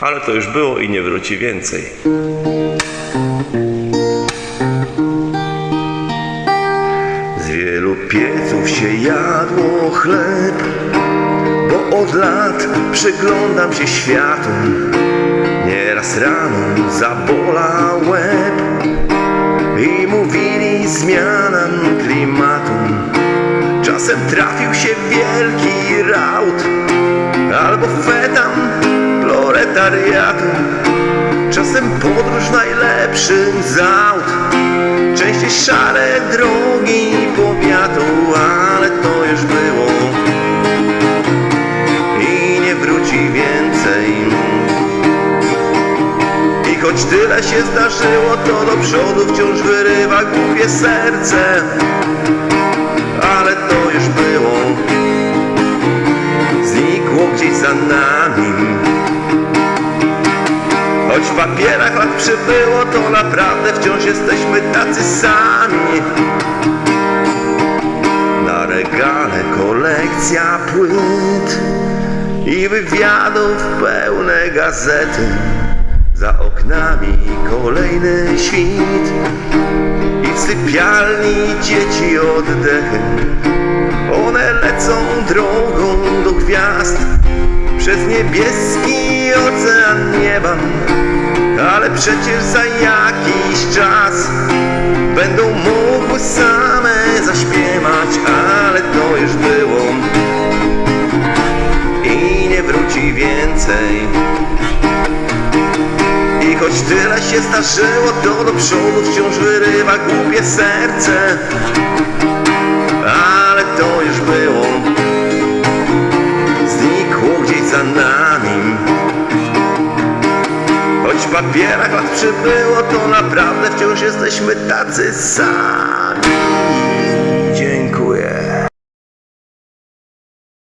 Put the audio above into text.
Ale to już było i nie wróci więcej. Z wielu pieców się jadło chleb, bo od lat przyglądam się światu. Nieraz rano zabolał łeb i mówili zmiana klimatu. Czasem trafił się wielki raut albo fetam Czasem podróż najlepszym z aut. Częściej szare drogi powiatu Ale to już było. I nie wróci więcej. I choć tyle się zdarzyło To do przodu wciąż wyrywa głupie serce. Ale to już było. Znikło gdzieś za nami Choć w papierach lat przybyło, to naprawdę wciąż jesteśmy tacy sami. Na regale kolekcja płyt i wywiadów pełne gazety. Za oknami kolejny świt i w sypialni dzieci oddechy. One lecą drogą do gwiazd przez niebieski ocean przecież za jakiś czas będą mogły same zaśpiewać, ale to już było. I nie wróci więcej. I choć tyle się zdarzyło, to do przodu wciąż wyrywa głupie serce, ale to już było papierach lat przybyło, to naprawdę wciąż jesteśmy tacy sami.